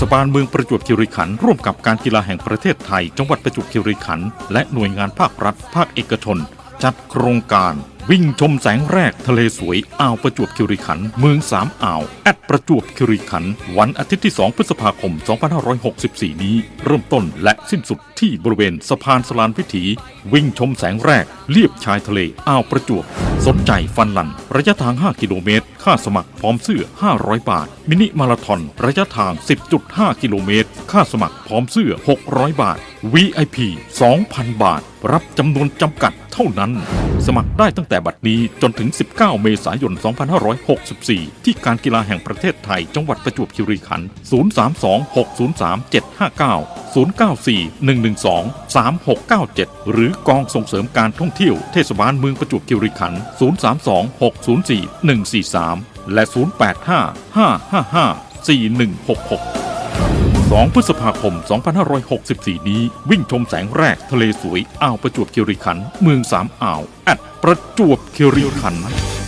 สบานเมืองประจวบคีรีขันธ์ร่วมกับการกีฬาแห่งประเทศไทย จังหวัดประจวบคีรีขันธ์และหน่วยงานภาครัฐ ภาคเอกชน จัดโครงการ วิ่งชมแสงแรกทะเลสวยอ่าวประจวบคีรีขันธ์เมืองสามอ่าวแอดประจวบคีรีขันธ์วันอาทิตย์ที่ 2 พฤษภาคม 2564 นี้ เริ่มต้นและสิ้นสุดที่บริเวณสะพานสลานวิถี วิ่งชมแสงแรกเลียบชายทะเลอ่าวประจวบสนใจฟันลัน ระยะทาง 5 กิโลเมตร ค่าสมัครพร้อมเสื้อ 500 บาท มินิมาราทอน ระยะทาง 10.5 กิโลเมตร ค่าสมัครพร้อมเสื้อ 600 บาท VIP 2,000 บาท รับจำนวนจำกัดเท่านั้น สมัครได้ตั้งแต่บัดนี้จนถึง 19 เมษายน 2564 ที่การกีฬาแห่งประเทศไทย จังหวัดประจวบคีรีขันธ์ 032 603 759 094 112 3697 หรือกองส่งเสริมการท่องเที่ยวเทศบาลเมืองประจวบคีรีขันธ์032 604 143 และ 085 555 4166 2 พฤษภาคม 2564 นี้ วิ่งชมแสงแรกทะเลสวย อ่าวประจวบคีรีขันธ์เมืองสามอ่าว แอดประจวบคีรีขันธ์